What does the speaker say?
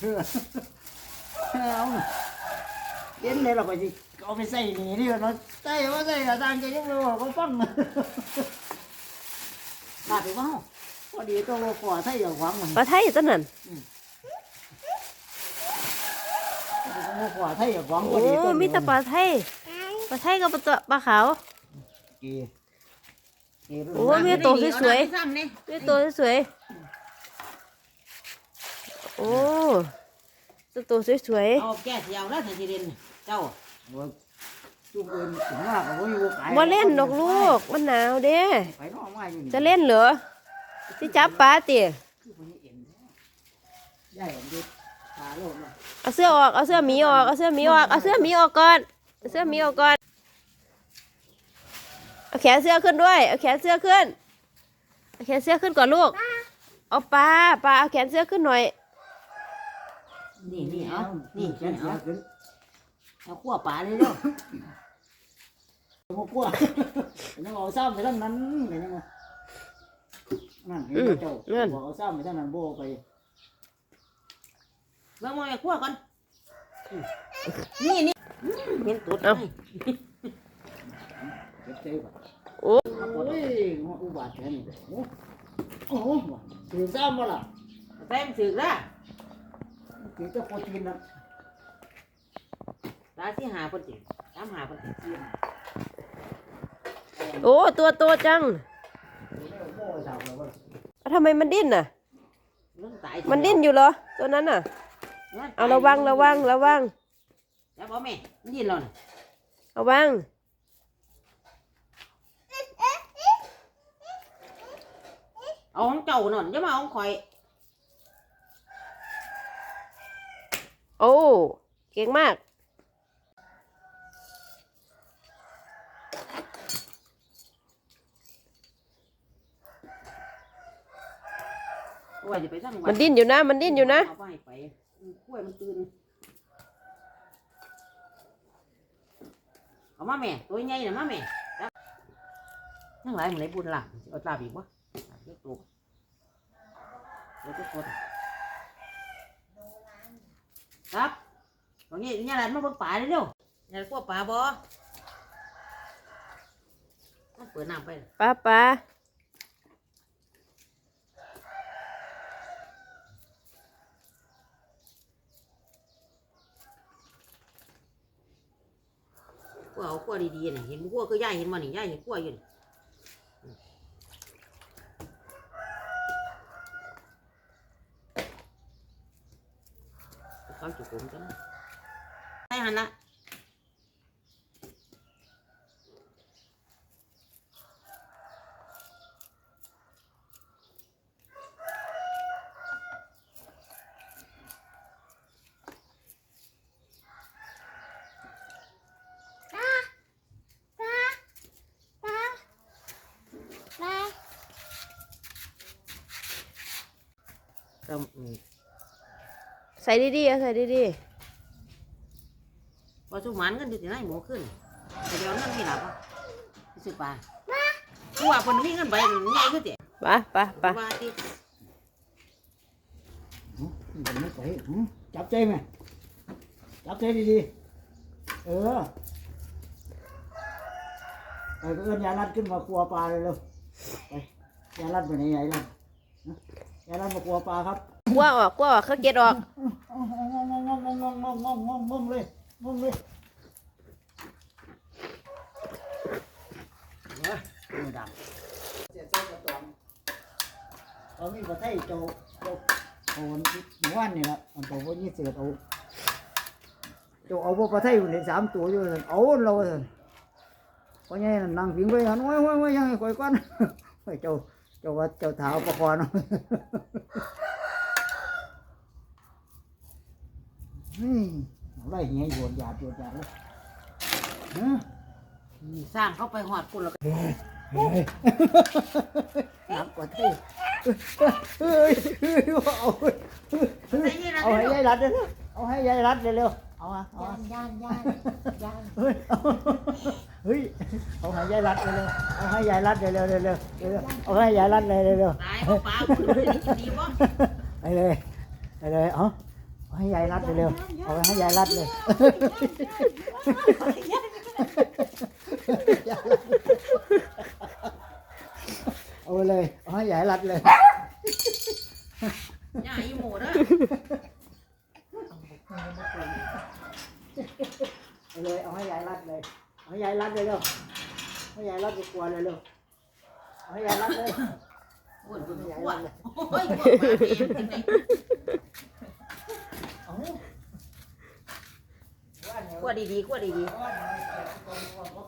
เอาเห็นเลยเราไปสิเอาไปใส่หนีนี่เนาะใส่ว่าใส่อาจารย์จะยังไม่บอกก็ฟังลาไปว่าพอดีตัวก่อใส่อย่างหวังมันปลาไทยต้นนั้นตัวก่อใส่อย่างหวังพอดีตัวมีแต่ปลาไทยปลาไทยกับปลาตัวปลาขาวโอ้มีตัวสวยๆมีตัวสวยๆ โอ้ตัวสวยเอาแก้เสียวแล้วถ้าสิเรียนเจ้าจุกเอินถึงมากกว่าอยู่ไกลๆบ่เล่นดอกลูก มันหนาวเด้ ไปนอกมาอยู่นี่จะเล่นเหรอที่จับปลาติคือคนนี้เอ็นใหญ่ดิขาโลดมาเอาเสื้อออก เอาเสื้อหมีออก เอาเสื้อหมีออก เอาเสื้อหมีออกก่อนเอาเสื้อหมีออกก่อน เอาแขนเสื้อขึ้นด้วย เอาแขนเสื้อขึ้น เอาแขนเสื้อขึ้นก่อนลูก เอาปลาปลาเอาแขนเสื้อขึ้นหน่อยนี่นี่ เอานี่นี่แขนเสียเอาขึ้นเอาขั้วปลาเลยเนาะมากลัวยังเอาซ้ำไปทั้งนั้นกันยังไงนั่นเห็นไหมเจ้าบอกเอาซ้ำไปทั้งนั้นโบไปเบิ่งมาแม่ขั้วก่อนนี่นี่เห็นตุ๊ดเอาเก็บใจก่อนโอ้โอ้ยอุบาทแค่นี้โอ้โหถือซ้ำมาล่ะแป้งสึกละ ถือเจ้าโคจีนนะตาสิหาเพิ่นติตามหาเพิ่นติโอ้ตัวโตจังโม่สาวเราว่าเอาทำไมมันดิ้นน่ะเรื่องตายมันดิ้นอยู่เหรอ ตัวนั้นน่ะ เอาระวังระวังระวังแล้วบ่แม่มันยินแล้วน่ะระวังเอาของเจ้านั่นอย่ามาเอาของข่อย อ้ เก่งมากว่าจะไปสั่งมันดิ้นอยู่นะ มันดิ้นอยู่นะ เอาไปไปกล้วยมันตื่นเอามาแม่ ตัวใหญ่น่ะมาแม่จับนั่งหลายมันไหนบุญหลับเอาตาบีบวะเลือกตัวเลือกตัวคน ครับตรงนี้เนี่ยอะไรมาเบิ่งป่าเลยเร็วเนี่ยพวกป่าบ่มันเปิดน้ำไปปลาปลาพวกเอาพวกดีๆนี่เห็นพวกคือย่ายเห็นมันนี่ย่ายเห็นพวกอยู่นี่ có chục cũng tính đây hành ạ. Rồi, ใช่หันละก็อืมใส่ดีๆเอาใส่ดีพอสุกหมันกันอยู่ที่ไหนหมูขึ้นแต่เดี๋ยวนั่นมีหลับอะรู้สึกป่ากูว่าคนวิ่งกันไปมันใหญ่ขึ้นเดี๋ยวๆปลาปลาปลาว่าที่ไม่ใส่จับใจไหมจับใจดีๆ เออไปเอื้อนยาลัดขึ้นมากลัวปลาเลยเร็วไปยาลัดไปไหนยายลัดยาลัดมากลัวปลาครับ กลัวออกกลัวออกเขาเก็ดออกงมเลยงมเลยมือดำเสียใจกรงตองเขามีประเทศโจโจโอนว่านนี่ละมันบอกว่านี่เสือเอาโจเอาพวกประเทศอยู่ในสามตัวอยู่เลยเอาเราเลยเพราะงั้นนั่งพิงไว้กันโอ้ยโอ้ยยังไงคอยก้อนโอ้ยโจโจว่าโจเท้าประคอน อืมอะไรเงี้ยโยนยาโยนยาเลยฮะสร้างเขาไปหอดคุณแล้วก็เฮ้ยหนักกว่าเท่เฮ้ยเฮ้ยเอาเฮ้ยเอาให้ยายรัดเลยนะเอาให้ยายรัดเร็วๆเอามาเอามาย่านย่านย่านเฮ้ยเอาเฮ้ยเอาให้ยายรัดเร็วๆเอาให้ยายรัดเร็วๆเร็วๆเร็วๆเอาให้ยายรัดเลยเร็วตายเพราะปลาคุณดีบ่ๆไปเลยไปเลยเอาเอาเอา ให้ยายรัดเร็วๆเอาไปให้ยายรัดเลยเอาไปเลยเอาให้ยายรัดเลยย่าอีหมูเด้อเอาเลยเอาให้ยายรัดเลยเอาให้ยายรัดเลยเร็วให้ยายรัดกลัวเลยเร็วเอาให้ยายรัดเลยปวดปวดปวดโอ้ยปวดมาเองจริง เอา ๆป วดดีๆปวดดีว่า